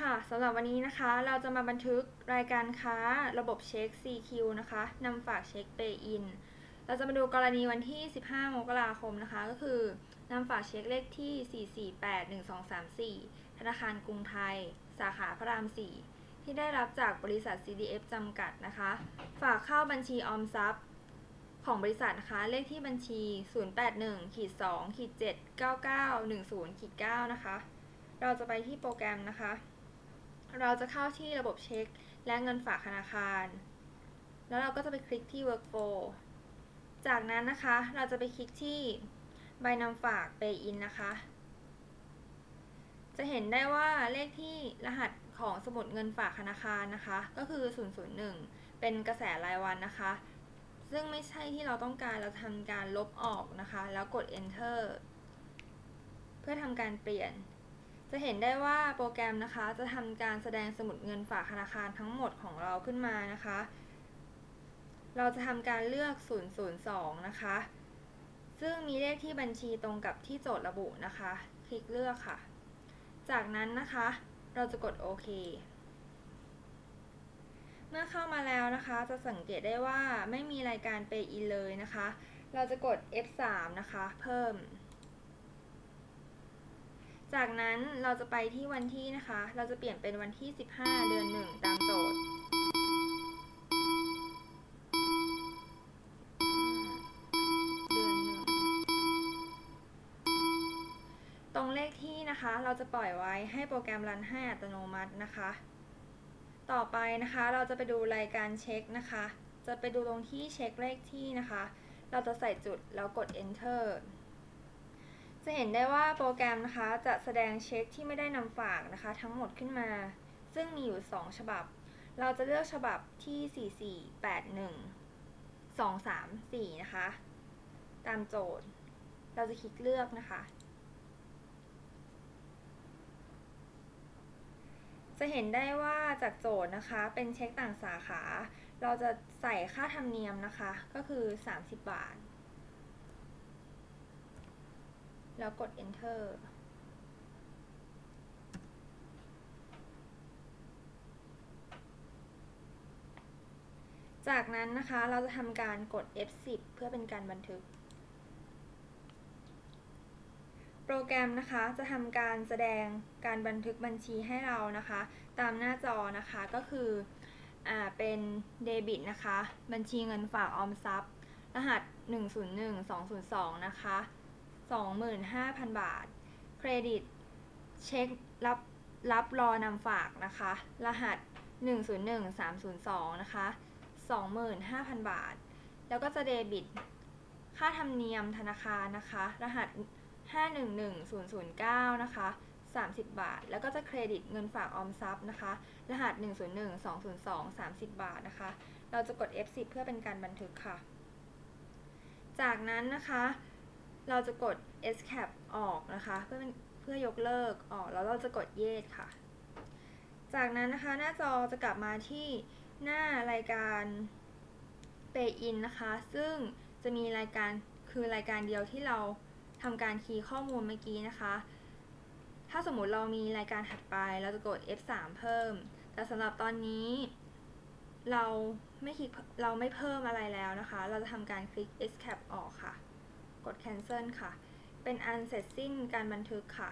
ค่ะสำหรับวันนี้นะคะ เราจะมาบันทึกรายการค้าระบบเช็ค CQ นะคะนำฝากเช็ค Pay in เราจะมาดูกรณีวันที่ 15 มกราคมนะคะ ก็คือนำฝากเช็คเลขที่ 4481234 ธนาคารกรุงไทย สาขาพระราม 4 ที่ได้รับจากบริษัท CDF จำกัดนะคะ ฝากเข้าบัญชีออมทรัพย์ของบริษัทนะคะ เลขที่บัญชี 081-2-79910-9 นะคะ เราจะไปที่โปรแกรมนะคะ เราจะเข้าที่ระบบเช็ค และเงินฝากธนาคาร แล้วเราก็จะไปคลิกที่ workflow จากนั้นนะคะเราจะไปคลิกที่ใบนำฝาก pay in นะคะ จะเห็นได้ว่าเลขที่รหัสของสมุดเงินฝากธนาคารนะคะ ก็คือ 001 เป็นกระแสรายวันนะคะ ซึ่งไม่ใช่ที่เราต้องการเราทำการลบออกนะคะ แล้วกด enter เพื่อทำการเปลี่ยน จะเห็นได้ว่าโปรแกรมนะคะ จะทำการแสดงสมุดเงินฝากธนาคารทั้งหมดของเราขึ้นมานะคะ เราจะทำการเลือก 002 นะคะ ซึ่งมีเลขที่บัญชีตรงกับที่โจทย์ระบุนะคะ คลิกเลือกค่ะ จากนั้นนะคะ เราจะกดโอเคเมื่อเข้ามาแล้วนะคะ จะสังเกตได้ว่าไม่มีรายการ Pay in เลยนะคะ เราจะกด F3 นะคะ เพิ่ม จากนั้นเราจะไปที่วันที่นะคะ เราจะเปลี่ยนเป็นวันที่ 15 เดือน 1 ตามโจทย์ เดือนหนึ่ง ตรงเลขที่นะคะ เราจะปล่อยไว้ให้โปรแกรมรันให้อัตโนมัตินะคะ ต่อไปนะคะ เราจะไปดูรายการเช็คนะคะ จะไปดูตรงที่เช็คเลขที่นะคะ เราจะใส่จุดแล้วกด enter จะเห็นได้ว่าโปรแกรมนะคะจะแสดงเช็คที่ไม่ได้นำฝากนะคะ ทั้งหมดขึ้นมา ซึ่งมีอยู่ 2 ฉบับ เราจะเลือกฉบับที่ 4481 234 นะคะ ตามโจทย์ เราจะคลิกเลือกนะคะ จะเห็นได้ว่าจากโจทย์นะคะเป็นเช็คต่างสาขา เราจะใส่ค่าธรรมเนียมนะคะ ก็คือ 30 บาท แล้วกด enter จากนั้นนะคะเราจะทำการกด F10 เพื่อเป็นการบันทึก โปรแกรมนะคะจะทำการแสดงการบันทึกบัญชีให้เรานะคะ ตามหน้าจอนะคะก็คืออ่าเป็นเดบิตนะคะ บัญชีเงินฝากออมทรัพย์ รหัส 101-202 นะคะ 25,000 บาท เครดิต เช็ครับรับรอนำฝากนะคะ รหัส 101-302 นะคะ 25,000 บาท แล้วก็จะเดบิต ค่าธรรมเนียมธนาคารนะคะ รหัส 511009 นะคะ 30 บาท แล้วก็จะเครดิตเงินฝากออมทรัพย์นะคะ รหัส 101-202 30 บาทนะคะ เราจะกด F10 เพื่อเป็นการบันทึกค่ะ จากนั้นนะคะ เราจะกด escape ออกนะคะเพื่อเป็นเพื่อยกเลิกออกแล้วเราจะกด yes ค่ะ จากนั้นนะคะหน้าจอจะกลับมาที่หน้ารายการ pay in นะคะ ซึ่งจะมีรายการคือรายการเดียวที่เราทำการคีย์ข้อมูลเมื่อกี้นะคะ ถ้าสมมุติเรามีรายการถัดไป เราจะกด F3 เพิ่ม แต่สำหรับตอนนี้ เราไม่คลิกเราไม่เพิ่มอะไรแล้วนะคะ เราจะทำการคลิก escape ออกค่ะ กด cancel ค่ะ เป็นอันเสร็จสิ้นการบันทึกค่ะ